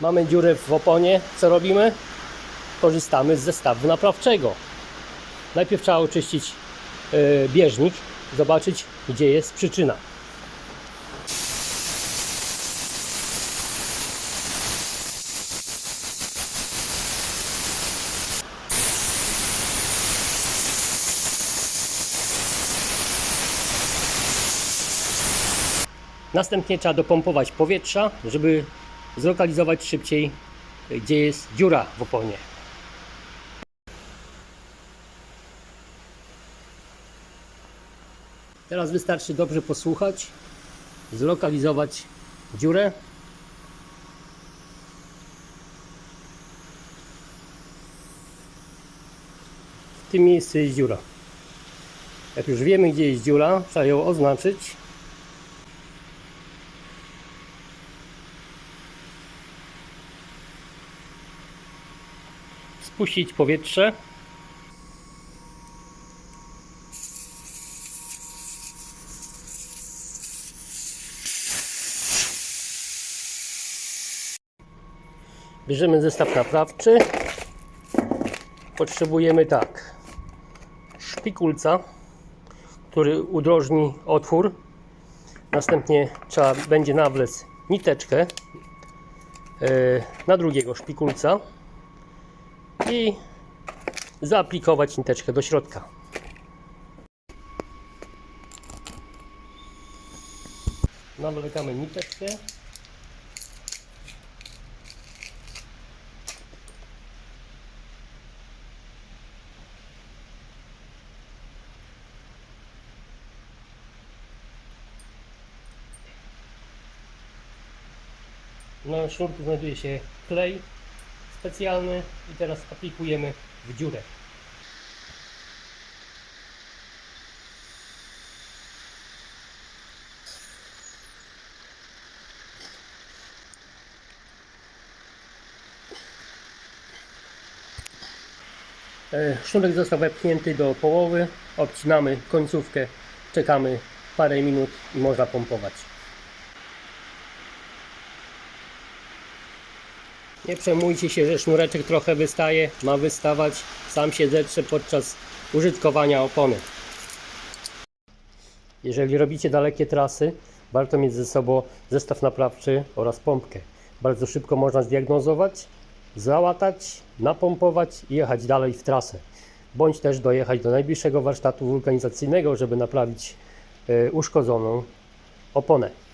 Mamy dziurę w oponie. Co robimy? Korzystamy z zestawu naprawczego. Najpierw trzeba oczyścić e, bieżnik, zobaczyć gdzie jest przyczyna. Następnie trzeba dopompować powietrza, żeby zlokalizować szybciej, gdzie jest dziura w oponie. Teraz wystarczy dobrze posłuchać, zlokalizować dziurę. W tym miejscu jest dziura. Jak już wiemy, gdzie jest dziura, trzeba ją oznaczyć. Spuścić powietrze. Bierzemy zestaw naprawczy. Potrzebujemy tak. Szpikulca, który udrożni otwór. Następnie trzeba będzie nawlec niteczkę e, na drugiego szpikulca i zaaplikować niteczkę do środka. Nawlekamy niteczkę. Na sznurku znajduje się klej specjalny i teraz aplikujemy w dziurę. E, Sznurek został wepchnięty do połowy, obcinamy końcówkę, czekamy parę minut i można pompować. Nie przejmujcie się, że sznureczek trochę wystaje, ma wystawać, sam się zetrze podczas użytkowania opony. Jeżeli robicie dalekie trasy, warto mieć ze sobą zestaw naprawczy oraz pompkę. Bardzo szybko można zdiagnozować, załatać, napompować i jechać dalej w trasę. Bądź też dojechać do najbliższego warsztatu wulkanizacyjnego, żeby naprawić e, uszkodzoną oponę.